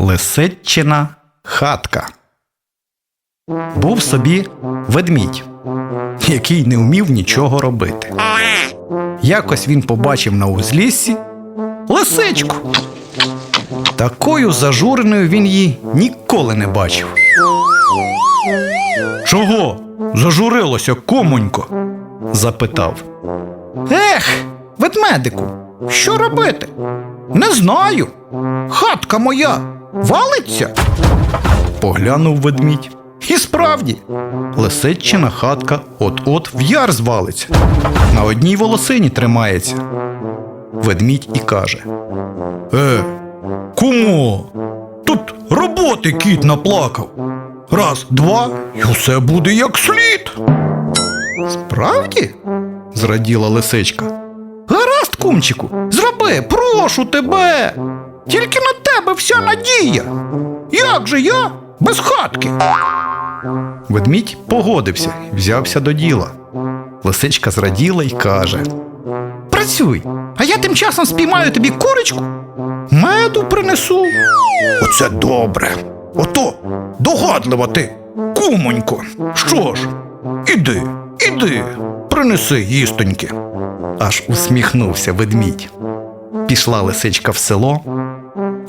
Лисиччина хатка. Був собі ведмідь, який не вмів нічого робити. Якось він побачив на узліссі лисичку. Такою зажуреною він її ніколи не бачив. Чого? Зажурилося, комонько? запитав. Ех, ведмедику, що робити? Не знаю. Хатка моя валиться. Поглянув ведмідь. І справді, лисиччина хатка от-от в яр звалиться. На одній волосині тримається. Ведмідь і каже: Е, кумо, тут роботи кіт наплакав. Раз, два, і усе буде як слід. Справді? зраділа лисичка. Гаразд, кумчику, зроби, прошу тебе. Тільки на тебе вся надія. Як же я без хатки? Ведмідь погодився взявся до діла. Лисичка зраділа й каже: Працюй, а я тим часом спіймаю тобі курочку, меду принесу. Оце добре. Ото догадлива ти, кумонько. Що ж, іди, іди, принеси їстоньки. Аж усміхнувся ведмідь. Пішла лисичка в село,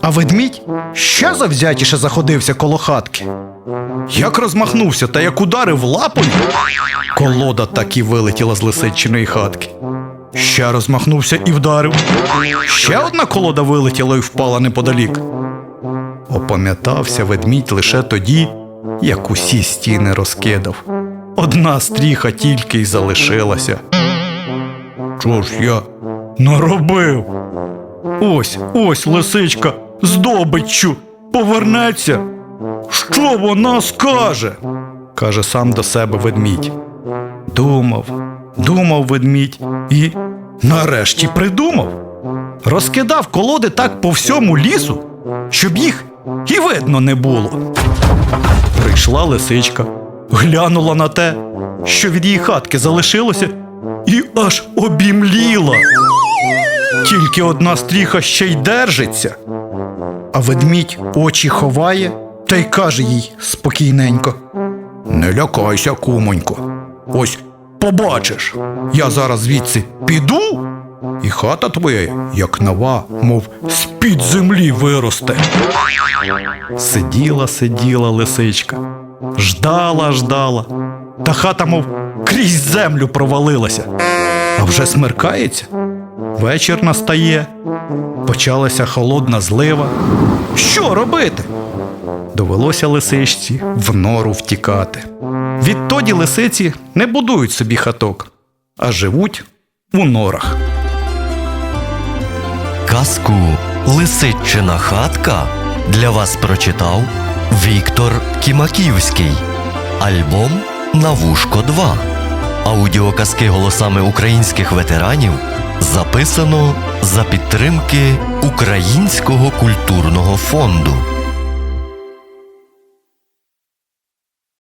а ведмідь ще завзятіше заходився коло хатки. Як розмахнувся та як ударив лапою, колода так і вилетіла з лисичиної хатки. Ще розмахнувся і вдарив. Ще одна колода вилетіла і впала неподалік. Опам'ятався ведмідь лише тоді, як усі стіни розкидав. Одна стріха тільки й залишилася. Що ж я наробив? Ось, ось лисичка з добиччю повернеться. Що вона скаже? каже сам до себе ведмідь. Думав, думав ведмідь і нарешті придумав. Розкидав колоди так по всьому лісу, щоб їх і видно не було. Прийшла лисичка, глянула на те, що від її хатки залишилося, і аж обімліла. Тільки одна стріха ще й держиться. А ведмідь очі ховає та й каже їй спокійненько: Не лякайся, кумонько. Ось побачиш, я зараз звідси піду, і хата твоя, як нова, мов з-під землі виросте. Сиділа, сиділа лисичка, ждала, ждала, та хата, мов крізь землю провалилася. А вже смеркається. Вечір настає, почалася холодна злива. Що робити? Довелося лисичці в нору втікати. Відтоді лисиці не будують собі хаток, а живуть у норах. Казку Лисиччина хатка для вас прочитав Віктор Кімаківський. Альбом На вушко 2. Аудіоказки голосами українських ветеранів записано за підтримки Українського культурного фонду.